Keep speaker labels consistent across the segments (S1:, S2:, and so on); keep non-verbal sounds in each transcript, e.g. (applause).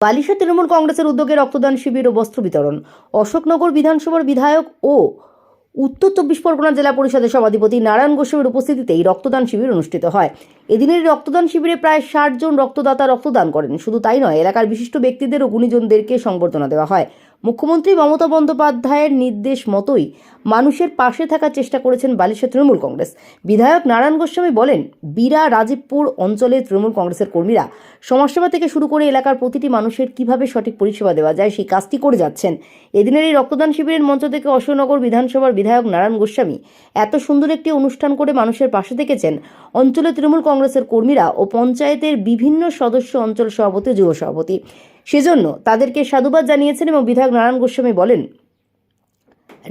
S1: বালিশা তৃণমূল কংগ্রেসের উদ্যোগে রক্তদান শিবির ও বস্ত্র বিতরণ। অশোকনগর বিধানসভার বিধায়ক ও উত্তর চব্বিশ পরগনা জেলা পরিষদের সভাধিপতি নারায়ণ গোস্বামীর উপস্থিতিতে এই রক্তদান শিবির অনুষ্ঠিত হয়। এদিনের রক্তদান শিবিরে প্রায় ষাট জন রক্তদাতা রক্তদান করেন। শুধু তাই নয়, এলাকার বিশিষ্ট ব্যক্তিদের ও গুণীজনদেরকে সংবর্ধনা দেওয়া হয়। মুখ্যমন্ত্রী মমতা বন্দ্যোপাধ্যায়ের নির্দেশ মতোই মানুষের পাশে থাকার চেষ্টা করেছেন বালিশা তৃণমূল কংগ্রেস। বিধায়ক নারায়ণ গোস্বামী বলেন, বীরা রাজীবপুর অঞ্চলে তৃণমূল কংগ্রেসের কর্মীরা সমাজসেবা থেকে শুরু করে এলাকার প্রতিটি মানুষের কীভাবে সঠিক পরিষেবা দেওয়া যায় সেই কাজটি করে যাচ্ছেন। এদিনের এই রক্তদান শিবিরের মঞ্চ থেকে অশোকনগর বিধানসভার বিধায়ক নারায়ণ গোস্বামী এত সুন্দর একটি অনুষ্ঠান করে মানুষের পাশে থেকেছেন অঞ্চলে তৃণমূল কংগ্রেসের কর্মীরা ও পঞ্চায়েতের বিভিন্ন সদস্য অঞ্চল সভাপতি, যুব সভাপতি। সেজন্য তাদেরকে সাধুবাদ জানিয়েছেন এবং বিধায়ক নারায়ণ গোস্বামী বলেন,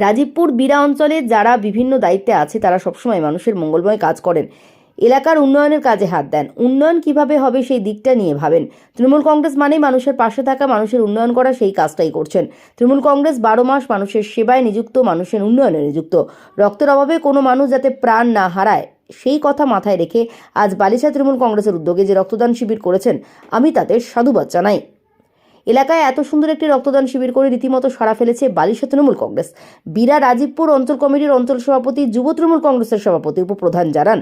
S1: রাজীবপুর বীরা অঞ্চলে যারা বিভিন্ন দায়িত্বে আছে, তারা সবসময় মানুষের মঙ্গলময় কাজ করেন। এলাকার উন্নয়নের কাজে হাত দেন। উন্নয়ন কীভাবে হবে সেই দিকটা নিয়ে ভাবেন। তৃণমূল কংগ্রেস মানেই মানুষের পাশে থাকা, মানুষের উন্নয়ন করা সেই কাজটাই করছেন। তৃণমূল কংগ্রেস বারো মাস মানুষের সেবায় নিযুক্ত, মানুষের উন্নয়নে নিযুক্ত। রক্তের অভাবে কোনো মানুষ যাতে প্রাণ না হারায়, সেই কথা মাথায় রেখে আজ বালিশা তৃণমূল কংগ্রেসের উদ্যোগে যে রক্তদান শিবির করেছেন, আমি তাদের সাধুবাদ জানাই। এলাকায় এত সুন্দর একটি রক্তদান শিবির করে রীতিমতো সাড়া ফেলেছে বালিশ তৃণমূল কংগ্রেস। বীরা রাজীবপুর অঞ্চল কমিটির অঞ্চল সভাপতি যুব তৃণমূল কংগ্রেসের সভাপতি উপপ্রধান জানান,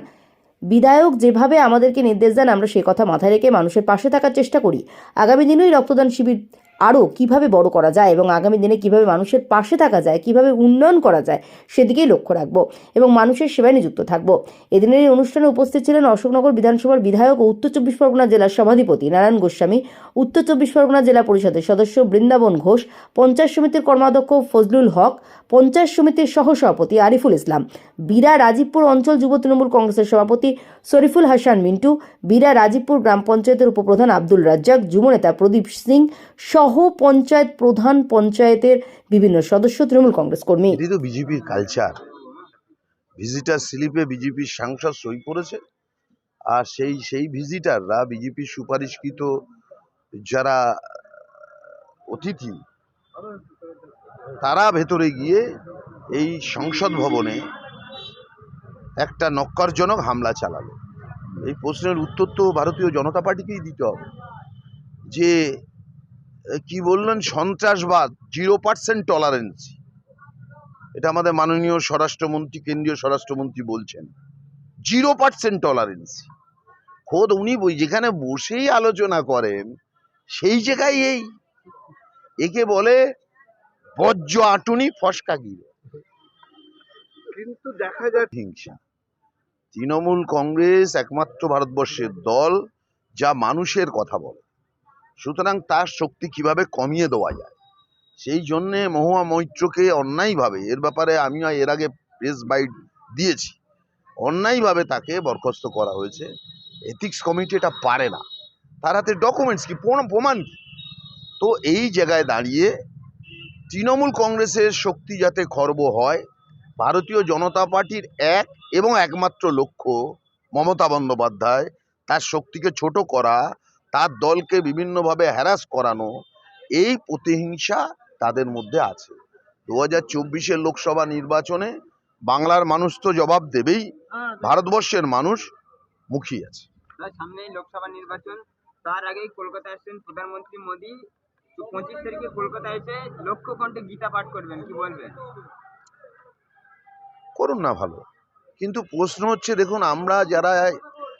S1: বিধায়ক যেভাবে আমাদেরকে নির্দেশ দেন, আমরা সে কথা মাথায় রেখে মানুষের পাশে থাকার চেষ্টা করি। আগামী দিনেই রক্তদান শিবির আরও কীভাবে বড় করা যায় এবং আগামী দিনে কীভাবে মানুষের পাশে থাকা যায়, কীভাবে উন্নয়ন করা যায়, সেদিকেই লক্ষ্য রাখব এবং মানুষের সেবায় নিযুক্ত থাকব। এদিনের এই অনুষ্ঠানে উপস্থিত ছিলেন অশোকনগর বিধানসভার বিধায়ক ও উত্তর চব্বিশ পরগনা জেলার সভাধিপতি নারায়ণ গোস্বামী, উত্তর চব্বিশ পরগনা জেলা পরিষদের সদস্য বৃন্দাবন ঘোষ পঞ্চায়েত সমিতির কর্মাধ্যক্ষ ফজলুল হক পঞ্চায়েত সমিতির সহসভাপতি আরিফুল ইসলাম, বীরা রাজীবপুর অঞ্চল যুব তৃণমূল কংগ্রেসের সভাপতি শরীফুল হাসান মিন্টু, বীরা রাজীবপুর গ্রাম পঞ্চায়েতের উপপ্রধান আব্দুল রাজ্জাক যুবনেতা প্রদীপ সিং, সহ পঞ্চায়েত প্রধান পঞ্চায়েতের বিভিন্ন সদস্য তৃণমূল কংগ্রেস কর্মী।
S2: তো বিজেপির কালচার ভিজিটার স্লিপে বিজেপির সাংসদ সই করেছে। আর সেই সেই ভিজিটাররা বিজেপির সুপারিশকৃত যারা অতিথি, তারা ভেতরে গিয়ে এই সংসদ ভবনে একটা নক্কারজনক হামলা চালালো। এই প্রশ্নের উত্তর তো ভারতীয় জনতা পার্টিকেই দিতে হবে। যে কি বললেন? সন্ত্রাসবাদ জিরো পার্সেন্ট টলারেন্স এটা আমাদের মাননীয় স্বরাষ্ট্রমন্ত্রী কেন্দ্রীয় স্বরাষ্ট্রমন্ত্রী বলছেন। জিরো পার্সেন্ট টলারেন্স খোদ উনি বই- যেখানে বসেই আলোচনা করেন সেই জায়গায় এই। একে বলে বজ্র আটুনি ফসকা গিয়ে
S3: কিন্তু দেখা যায়
S2: হিংসা। তৃণমূল কংগ্রেস একমাত্র ভারতবর্ষের দল যা মানুষের কথা বলে। সুতরাং তার শক্তি কীভাবে কমিয়ে দেওয়া যায়? সেই জন্যে মহুয়া মৈত্রকে অন্যায়ভাবে এর ব্যাপারে আমি এর আগে প্রেস বাইট দিয়েছি অন্যায়ভাবে তাকে বরখাস্ত করা হয়েছে। এথিক্স কমিটি এটা পারে না। তার হাতে ডকুমেন্টস কি? প্রমাণ- কি? তো এই জায়গায় দাঁড়িয়ে তৃণমূল কংগ্রেসের শক্তি যাতে খর্ব হয়, ভারতীয় জনতা পার্টির এক এবং একমাত্র লক্ষ্য মমতা বন্দ্যোপাধ্যায় তার শক্তিকে ছোট করা তার দলকে বিভিন্নভাবে হ্যারাস করানো এই প্রতিহিংসা তাদের মধ্যে আছে। দু হাজার চব্বিশের লোকসভা নির্বাচনে বাংলার মানুষ তো জবাব দেবেই ভারতবর্ষের মানুষ মুখিয়ে আছে।
S4: তার সামনেই লোকসভা নির্বাচন তার আগেই কলকাতা আসছেন প্রধানমন্ত্রী মোদী। পঁচিশ তারিখে কলকাতা এসে লক্ষ্য কণ্ঠে গীতা পাঠ করবেন কি বলবেন?
S2: করুন না ভালো। কিন্তু প্রশ্ন হচ্ছে দেখুন আমরা যারা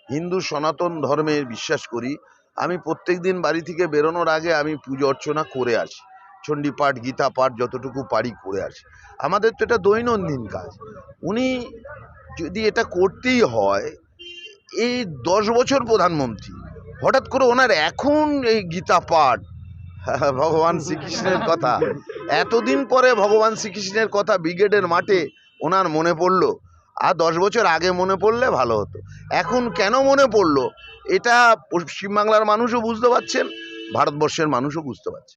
S2: হিন্দু সনাতন ধর্মে বিশ্বাস করি আমি প্রত্যেক দিন বাড়ি থেকে বেরোনোর আগে আমি পুজো অর্চনা করে আসি। চণ্ডী পাঠ, গীতা পাঠ যতটুকু পারি করে আসি। আমাদের তো এটা দৈনন্দিন কাজ। উনি যদি এটা করতেই হয়, এই দশ বছর প্রধানমন্ত্রী, হঠাৎ করে ওনার এখন এই গীতা পাঠ, (laughs) ভগবান শ্রীকৃষ্ণের কথা, এতদিন পরে ভগবান শ্রীকৃষ্ণের কথা ব্রিগেডের মাঠে ওনার মনে পড়ল আর দশ বছর আগে মনে পড়লে ভালো হতো। এখন কেন মনে পড়ল? এটা পশ্চিমবাংলার মানুষও বুঝতে পারছেন, ভারতবর্ষের মানুষও বুঝতে পারছে